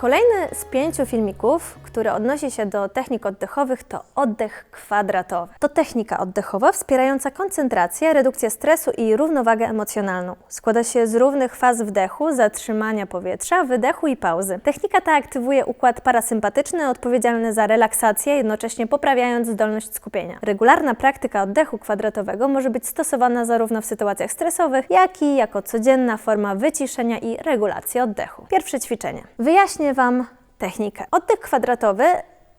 Kolejny z pięciu filmików, który odnosi się do technik oddechowych, to oddech kwadratowy. To technika oddechowa wspierająca koncentrację, redukcję stresu i równowagę emocjonalną. Składa się z równych faz wdechu, zatrzymania powietrza, wydechu i pauzy. Technika ta aktywuje układ parasympatyczny odpowiedzialny za relaksację, jednocześnie poprawiając zdolność skupienia. Regularna praktyka oddechu kwadratowego może być stosowana zarówno w sytuacjach stresowych, jak i jako codzienna forma wyciszenia i regulacji oddechu. Pierwsze ćwiczenie. Wyjaśnię Wam technikę. Oddech kwadratowy,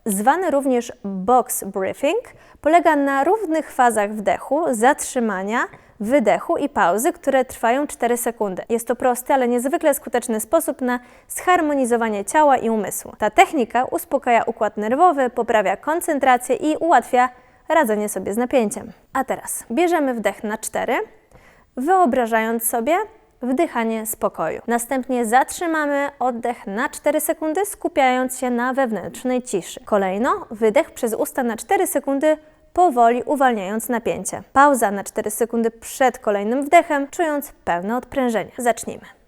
zwany również box breathing, polega na równych fazach wdechu, zatrzymania, wydechu i pauzy, które trwają 4 sekundy. Jest to prosty, ale niezwykle skuteczny sposób na zharmonizowanie ciała i umysłu. Ta technika uspokaja układ nerwowy, poprawia koncentrację i ułatwia radzenie sobie z napięciem. A teraz bierzemy wdech na 4, wyobrażając sobie wdychanie spokoju. Następnie zatrzymamy oddech na 4 sekundy, skupiając się na wewnętrznej ciszy. Kolejno wydech przez usta na 4 sekundy, powoli uwalniając napięcie. Pauza na 4 sekundy przed kolejnym wdechem, czując pełne odprężenie. Zacznijmy.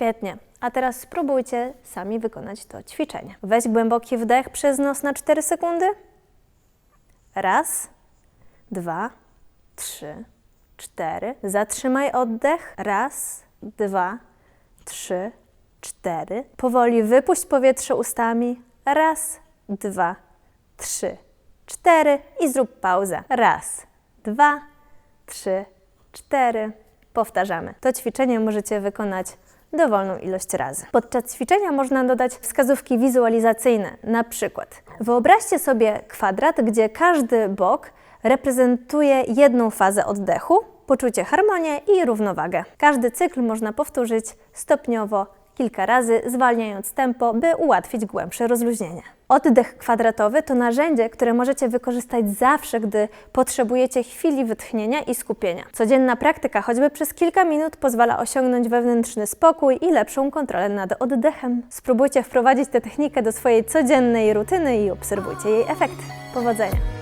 Świetnie. A teraz spróbujcie sami wykonać to ćwiczenie. Weź głęboki wdech przez nos na 4 sekundy. Raz, dwa, trzy, cztery. Zatrzymaj oddech. Raz, dwa, trzy, cztery. Powoli wypuść powietrze ustami. Raz, dwa, trzy, cztery. I zrób pauzę. Raz, dwa, trzy, cztery. Powtarzamy. To ćwiczenie możecie wykonać dowolną ilość razy. Podczas ćwiczenia można dodać wskazówki wizualizacyjne, na przykład wyobraźcie sobie kwadrat, gdzie każdy bok reprezentuje jedną fazę oddechu, poczucie harmonię i równowagę. Każdy cykl można powtórzyć stopniowo kilka razy, zwalniając tempo, by ułatwić głębsze rozluźnienie. Oddech kwadratowy to narzędzie, które możecie wykorzystać zawsze, gdy potrzebujecie chwili wytchnienia i skupienia. Codzienna praktyka, choćby przez kilka minut, pozwala osiągnąć wewnętrzny spokój i lepszą kontrolę nad oddechem. Spróbujcie wprowadzić tę technikę do swojej codziennej rutyny i obserwujcie jej efekty. Powodzenia!